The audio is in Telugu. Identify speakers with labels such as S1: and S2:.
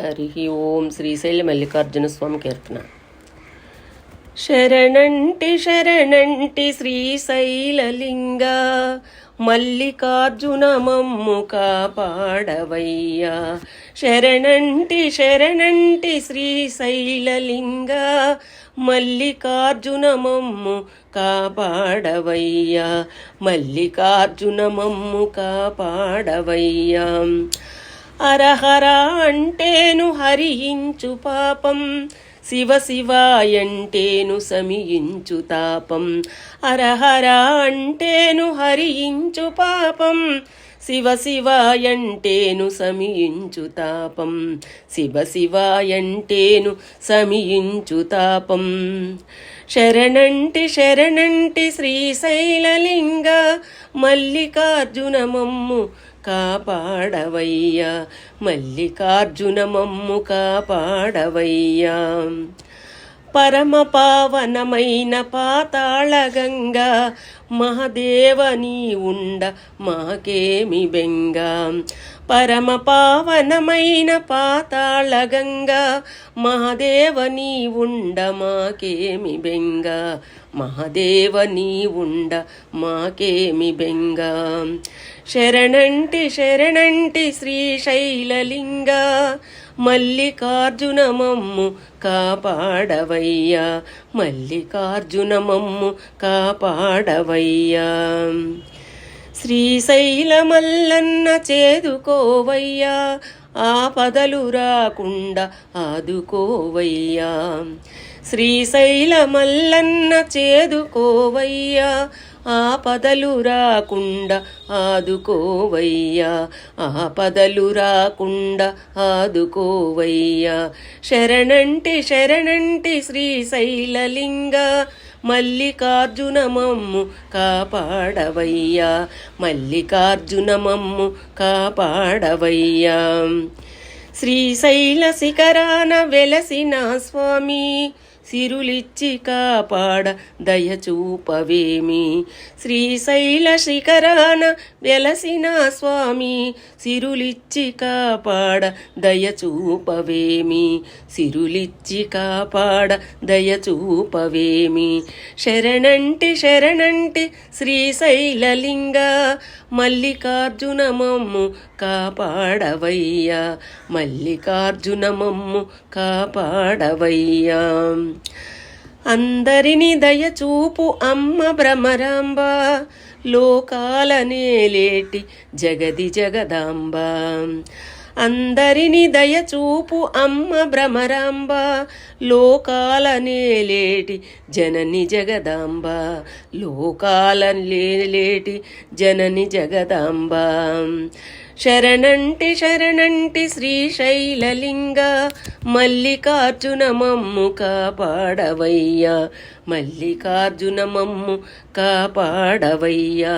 S1: హరి ఓం శ్రీశైల మల్లికార్జున స్వామి కీర్తన. శరణంటి శరణంటి శ్రీశైలలింగ మల్లికార్జున మమ్ము కాపాడవయ్యా. శరణంటి శరణంటి శ్రీశైలలింగ మల్లికార్జున మమ్ము కాపాడవయ్యా. మల్లికార్జున మమ్ము కాపాడవయ్యా. అరహర అంటేను హరించు పాపం. శివ శివాయంటేను సమయించు తాపం. అరహర అంటేను హరించు పాపం. శివ శివాయంటేను సమయించు తాపం. శివ శివాయంటేను సమయించు తాపం. శరణంటి శరణంటి శ్రీశైలలింగ మల్లికార్జున మమ్ము కాపాడవయ్యా. మల్లికార్జున మమ్ము కాపాడవయ్యా. పరమ పావనమైన పాతాళ మహదేవ నీ ఉండ మాకేమి బెంగ? పరమ పావనమైన పాతాళ మహదేవ నీ ఉండ మాకేమి బెంగ? మహదేవని ఉండ మాకేమి బెంగ? శరణంటి శరణంటి శ్రీశైలలింగ మల్లికార్జున మమ్ము కాపాడవయ్యా. మల్లికార్జున మమ్ము కాపాడవయ్యా. శ్రీశైల మల్లన్న చేదుకోవయ్యా. ఆపదలు రాకుండా ఆదుకోవయ్యా. శ్రీశైల మల్లన్న చేదుకోవయ్యా ఆపదలు రాకుండా ఆదుకోవయ్యా. ఆపదలు రాకుండా ఆదుకోవయ్యా. శరణంటి శరణంటి శ్రీశైలలింగ మల్లికార్జున మమ్ము కాపాడవయ్యా. మల్లికార్జున మమ్ము కాపాడవయ్యా శ్రీశైల శిఖరాన వెలసిన స్వామి. సిరులిచ్చి కాపాడ దయచూపవేమి శ్రీశైల శిఖరాన వెలసిన స్వామి సిరులిచ్చి కాపాడ దయచూపవేమి సిరులిచ్చి కాపాడ దయచూపవేమి శరణంటి శరణంటి శ్రీశైలలింగ మల్లికార్జున మమ్ము కాపాడవయ్యా. మల్లికార్జున మమ్ము కాపాడవయ్యా. అందరిని దయచూపు అమ్మ భ్రమరాంబ. లోకాల నేలేటి జగది జగదాంబ. అందరిని దయచూపు అమ్మ భ్రమరాంబ. లోకాల నేలేటి జనని జగదాంబ. లోకాల నేలేటి జనని జగదాంబ. శరణంటి శరణంటి శ్రీశైలలింగ. మల్లికార్జున మమ్ము కాపాడవయ్యా. మల్లికార్జున మమ్ము కాపాడవయ్యా.